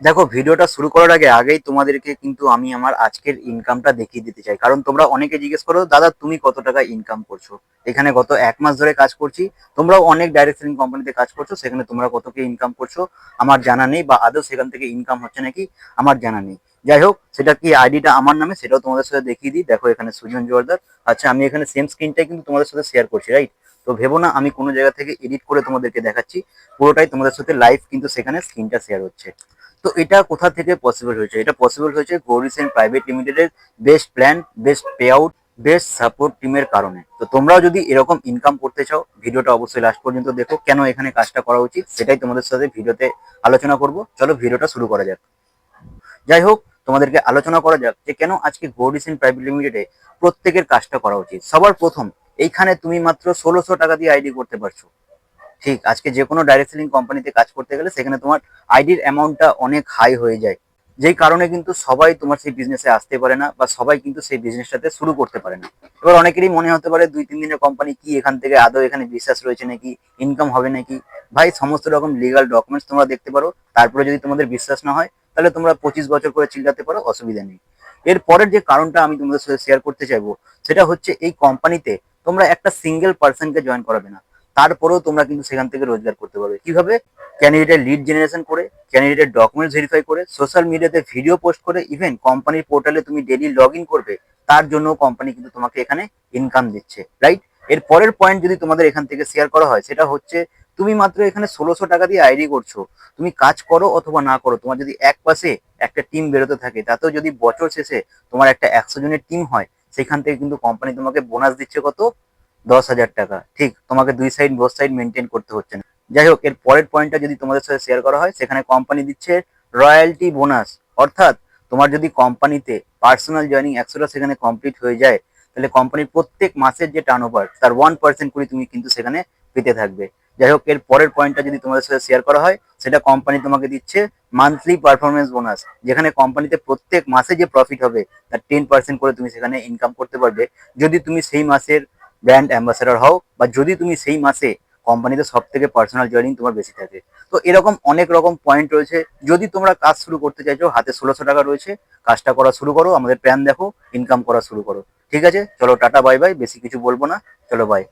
দেখো, ভিডিওটা শুরু করার আগে, আগেই তোমাদেরকে কিন্তু আমি আমার আজকের ইনকামটা দেখিয়ে দিতে চাই। কারণ তোমরা অনেকে জিজ্ঞেস করো, দাদা, তুমি কত টাকা ইনকাম করছ? এখানে গত এক মাস ধরে কাজ করছি। তোমরাও অনেক ডাইরেক্ট সেলিং কোম্পানিতে কাজ করছ, সেখানে তোমরা কত কি ইনকাম করছ আমার জানা নেই বা আদৌ সেখান থেকে ইনকাম হচ্ছে নাকি, আমার জানা নেই। যাই হোক, সেটা কি আইডিটা আমার নামে, সেটাও তোমাদের সাথে দেখিয়ে দিই। দেখো, এখানে সুজন জোয়ারদার। আচ্ছা আমি এখানে সেম স্ক্রিনটাই কিন্তু তোমাদের সাথে শেয়ার করছি রাইট তো ভেবো না, আমি কোনো জায়গা থেকে এডিট করে তোমাদেরকে দেখাচ্ছি। পুরোটাই তোমাদের সাথে লাইভ কিন্তু সেখানে স্ক্রিনটা শেয়ার হচ্ছে। তো এটা কোথা থেকে পসিবল হয়েছে? এটা পসিবল হয়েছে গৌরিসেন প্রাইভেট লিমিটেডের best plan best pay out best support টিমের কারণে। তো তোমরাও যদি এরকম ইনকাম করতে চাও, ভিডিওটা অবশ্যই লাস্ট পর্যন্ত দেখো, কেন এখানে কাজটা করা উচিত সেটাই তোমাদের সাথে ভিডিওতে আলোচনা করব। চলো ভিডিওটা শুরু করা যাক। যাই হোক, তোমাদেরকে আলোচনা করা যাক যে কেন আজকে গৌরিসেন প্রাইভেট লিমিটেডে প্রত্যেকের কাজটা করা উচিত। সবার প্রথম, এইখানে তুমি মাত্র ষোলোশো টাকা দিয়ে আইডি করতে পারছ। ঠিক, আজকে যে কোনো ডাইরেক্ট সেলিং কোম্পানিতে কাজ করতে গেলে সেখানে তোমার আইডির অ্যামাউন্টটা অনেক হাই হয়ে যায়। যেই কারণে কিন্তু সবাই তোমার সেই বিজনেসে আসতে পারে না বা সবাই কিন্তু সেই বিজনেসটাতে শুরু করতে পারে না। এবার অনেকেরই মনে হতে পারে দুই, তিন দিনের কোম্পানি কি এখান থেকে আদৌ এখানে বিশ্বাস রয়েছে নাকি ইনকাম হবে নাকি? ভাই, সমস্ত রকম লিগাল ডকুমেন্টস তোমরা দেখতে পারো, তারপরে যদি তোমাদের বিশ্বাস না হয়, তাহলে তোমরা পঁচিশ বছর করে চিল্লাতে পারো, অসুবিধা নেই। এর পরের যে কারণটা আমি তোমাদের সাথে শেয়ার করতে চাইব, সেটা হচ্ছে এই কোম্পানিতে তোমরা একটা সিঙ্গেল পার্সনকে জয়েন করাবে না। তারপরেও তোমরা কিন্তু সেখান থেকে রোজগার করতে পারবে। কীভাবে? ক্যান্ডিডেটের লিড জেনারেশন করে ক্যান্ডিডেটের ডকুমেন্টস ভেরিফাই করে সোশ্যাল মিডিয়াতে ভিডিও পোস্ট করে ইভেন কোম্পানির পোর্টালে তুমি ডেলি লগ করবে, তার জন্য কোম্পানি কিন্তু তোমাকে এখানে ইনকাম দিচ্ছে রাইট এর পরের পয়েন্ট যদি তোমাদের এখান থেকে শেয়ার করা হয়, সেটা হচ্ছে তুমি মাত্র এখানে ষোলোশো টাকা দিয়ে আইডি করছ। তুমি কাজ করো অথবা না করো, তোমার যদি এক পাশে একটা টিম বেরোতে থাকে, তাতেও যদি বছর শেষে তোমার একটা একশো জনের টিম হয়, সেখান থেকে কিন্তু কোম্পানি তোমাকে বোনাস দিচ্ছে কত? দশ হাজার টাকা। ঠিক, তোমাকে দুই সাইড বোস সাইড মেনটেন করতে হচ্ছে না। যাই হোক, এর পরের পয়েন্টটা যদি তোমাদের সাথে শেয়ার করা হয়, সেখানে কোম্পানি দিচ্ছে রয়্যালটি বোনাস অর্থাৎ, তোমার যদি কোম্পানিতে পার্সোনাল জয়নিং একশোটা সেখানে কমপ্লিট হয়ে যায়, তাহলে কোম্পানির প্রত্যেক মাসের যে টার্ন ওভার তার ওয়ান পার্সেন্ট করে তুমি কিন্তু সেখানে পেতে থাকবে। যাই হোক, এর পরের পয়েন্টটা যদি তোমাদের সাথে শেয়ার করা হয়, সেটা কোম্পানি তোমাকে দিচ্ছে মান্থলি পারফরমেন্স বোনাস যেখানে কোম্পানিতে প্রত্যেক মাসে যে প্রফিট হবে, তার টেন পার্সেন্ট করে তুমি সেখানে ইনকাম করতে পারবে। যদি তুমি সেই মাসের ব্র্যান্ড অ্যাম্বাসেডর হও বা যদি তুমি সেই মাসে কোম্পানিতে সব থেকে পার্সোনাল জয়নিং তোমার বেশি থাকে। তো এরকম অনেক রকম পয়েন্ট রয়েছে। যদি তোমরা কাজ শুরু করতে চাইছো, হাতে ষোলোশো টাকা রয়েছে, কাজটা করা শুরু করো, আমাদের প্ল্যান দেখো ইনকাম করা শুরু করো। ঠিক আছে? চলো, টাটা বাই বাই বেশি কিছু বলব না। চলো বাই